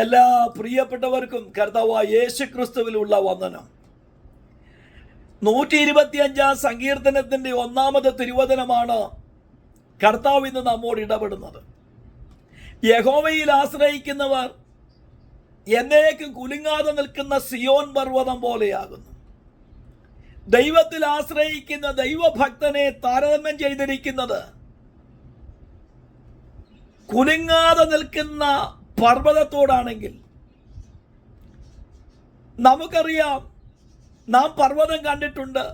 എല്ലാ പ്രിയപ്പെട്ടവർക്കും കർത്താവ് യേശു ക്രിസ്തുവിലുള്ള വന്ദനം. നൂറ്റി ഇരുപത്തിയഞ്ചാം സങ്കീർത്തനത്തിന്റെ ഒന്നാമത് തിരുവചനമാണ് കർത്താവ് ഇന്ന് നമ്മോട് ഇടപെടുന്നത്. യഹോവയിൽ ആശ്രയിക്കുന്നവർ എന്നേക്കും കുലുങ്ങാതെ നിൽക്കുന്ന സിയോൻ പർവതം പോലെയാകുന്നു. ദൈവത്തിൽ ആശ്രയിക്കുന്ന ദൈവഭക്തനെ താരതമ്യം ചെയ്തിരിക്കുന്നത് കുലുങ്ങാതെ നിൽക്കുന്ന പർവതത്തോടാണെങ്കിൽ നമുക്കറിയാം നാം പർവതം കണ്ടിട്ടുണ്ട്.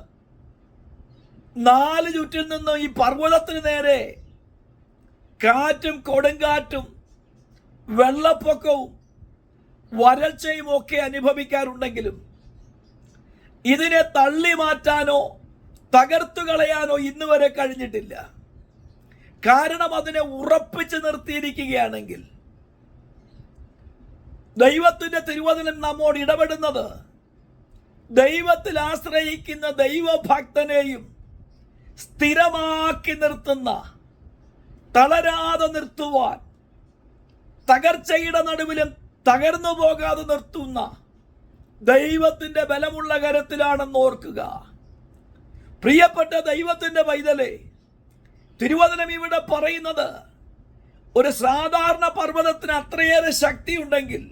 നാല് ചുറ്റിൽ നിന്നും ഈ പർവതത്തിന് നേരെ കാറ്റും കൊടുങ്കാറ്റും വെള്ളപ്പൊക്കവും വരൾച്ചയും ഒക്കെ അനുഭവിക്കാറുണ്ടെങ്കിലും ഇതിനെ തള്ളി മാറ്റാനോ തകർത്തു കളയാനോ ഇന്ന് വരെ കഴിഞ്ഞിട്ടില്ല. കാരണം അതിനെ ഉറപ്പിച്ചു നിർത്തിയിരിക്കുകയാണെങ്കിൽ ദൈവത്തിന്റെ തിരുവചനം നമ്മോട് ഇടപെടുന്നത്. ദൈവത്തിൽ ആശ്രയിക്കുന്ന ദൈവഭക്തനെയും സ്ഥിരമാക്കി നിർത്തുന്ന തളരാതെ നിർത്തുവാൻ തകർച്ചയുടെ നടുവിലും തകർന്നു പോകാതെ നിർത്തുന്ന ദൈവത്തിന്റെ ബലമുള്ള കരത്തിലാണെന്ന് ഓർക്കുക. പ്രിയപ്പെട്ട ദൈവത്തിന്റെ പൈതലെ തിരുവചനം ഇവിടെ പറയുന്നത് ഒരു സാധാരണ പർവതത്തിന് അത്രയേറെ ശക്തി ഉണ്ടെങ്കിൽ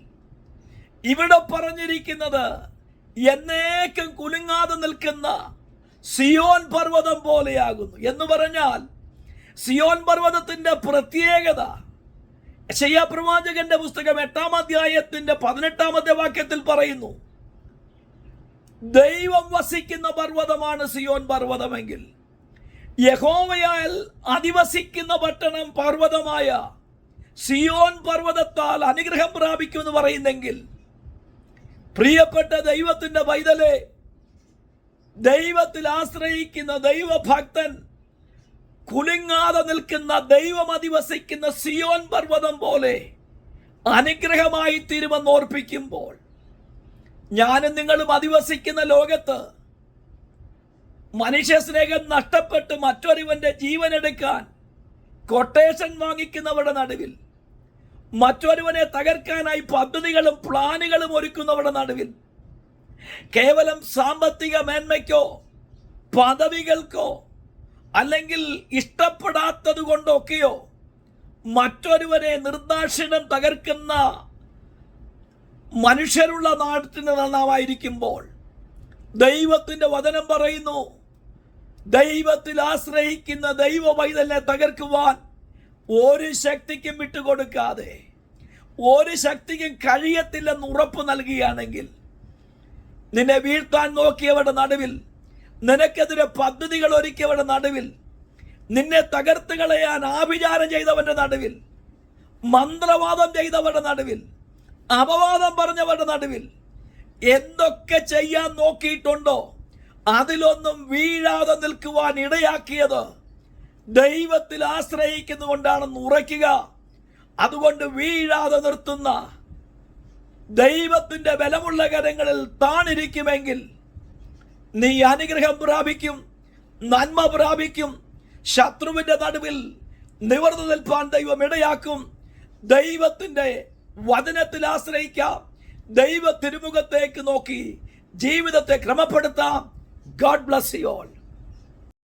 ഇവിടെ പറഞ്ഞിരിക്കുന്നത് എന്നേക്കും കുലുങ്ങാതെ നിൽക്കുന്ന സിയോൻ പർവതം പോലെയാകുന്നു. എന്ന് പറഞ്ഞാൽ സിയോൻ പർവതത്തിന്റെ പ്രത്യേകത യശയ്യാ പ്രവാചകന്റെ പുസ്തകം എട്ടാം അധ്യായത്തിന്റെ പതിനെട്ടാമത്തെ വാക്യത്തിൽ പറയുന്നു ദൈവം വസിക്കുന്ന പർവതമാണ് സിയോൻ പർവതമെങ്കിൽ യഹോവയാൽ അധിവസിക്കുന്ന പട്ടണം പർവതമായ സിയോൻ പർവതത്താൽ അനുഗ്രഹം പ്രാപിക്കുമെന്ന് പറയുന്നെങ്കിൽ പ്രിയപ്പെട്ട ദൈവത്തിന്റെ പൈതലെ ദൈവത്തിൽ ആശ്രയിക്കുന്ന ദൈവഭക്തൻ കുലുങ്ങാതെ നിൽക്കുന്ന ദൈവം അധിവസിക്കുന്ന സിയോൻ പർവതം പോലെ അനുഗ്രഹമായി തീരുമെന്ന് ഓർപ്പിക്കുമ്പോൾ ഞാനും നിങ്ങളും അധിവസിക്കുന്ന ലോകത്ത് മനുഷ്യ സ്നേഹം നഷ്ടപ്പെട്ട് മറ്റൊരുവന്റെ ജീവനെടുക്കാൻ കൊട്ടേഷൻ വാങ്ങിക്കുന്നവരുടെ നടുവിൽ മറ്റൊരുവനെ തകർക്കാനായി പദ്ധതികളും പ്ലാനുകളും ഒരുക്കുന്നവരുടെ നടുവിൽ കേവലം സാമ്പത്തിക മേന്മയ്ക്കോ പദവികൾക്കോ അല്ലെങ്കിൽ ഇഷ്ടപ്പെടാത്തത് കൊണ്ടൊക്കെയോ മറ്റൊരുവനെ നിർദാക്ഷിണം തകർക്കുന്ന മനുഷ്യരുള്ള നാട്ടിന് നന്നാവായിരിക്കുമ്പോൾ ദൈവത്തിന്റെ വചനം പറയുന്നു. ദൈവത്തിൽ ആശ്രയിക്കുന്ന ദൈവ പൈതലിനെ തകർക്കുവാൻ ഒരു ശക്തിക്കും വിട്ടുകൊടുക്കാതെ ഒരു ശക്തിക്കും കഴിയത്തില്ലെന്ന് ഉറപ്പ് നൽകുകയാണെങ്കിൽ നിന്നെ വീഴ്ത്താൻ നോക്കിയവരുടെ നടുവിൽ നിനക്കെതിരെ പദ്ധതികൾ ഒരുക്കിയവരുടെ നടുവിൽ നിന്നെ തകർത്ത് കളയാൻ ആഭിചാരം ചെയ്തവന്റെ നടുവിൽ മന്ത്രവാദം ചെയ്തവരുടെ നടുവിൽ അപവാദം പറഞ്ഞവരുടെ നടുവിൽ എന്തൊക്കെ ചെയ്യാൻ നോക്കിയിട്ടുണ്ടോ അതിലൊന്നും വീഴാതെ നിൽക്കുവാൻ ഇടയാക്കിയത് ദൈവത്തിൽ ആശ്രയിക്കുന്നുകൊണ്ടാണെന്ന് ഉറയ്ക്കുക. അതുകൊണ്ട് വീഴാതെ നിർത്തുന്ന ദൈവത്തിന്റെ ബലമുള്ള കരങ്ങളിൽ താണിരിക്കുമെങ്കിൽ നീ അനുഗ്രഹം പ്രാപിക്കും നന്മ പ്രാപിക്കും ശത്രുവിന്റെ നടുവിൽ നിവർന്നു നിൽപ്പാൻ ദൈവം ഇടയാക്കും. ദൈവത്തിന്റെ വചനത്തിൽ ആശ്രയിക്കാം. ദൈവ തിരുമുഖത്തേക്ക് നോക്കി ജീവിതത്തെ ക്രമപ്പെടുത്താം. God bless you all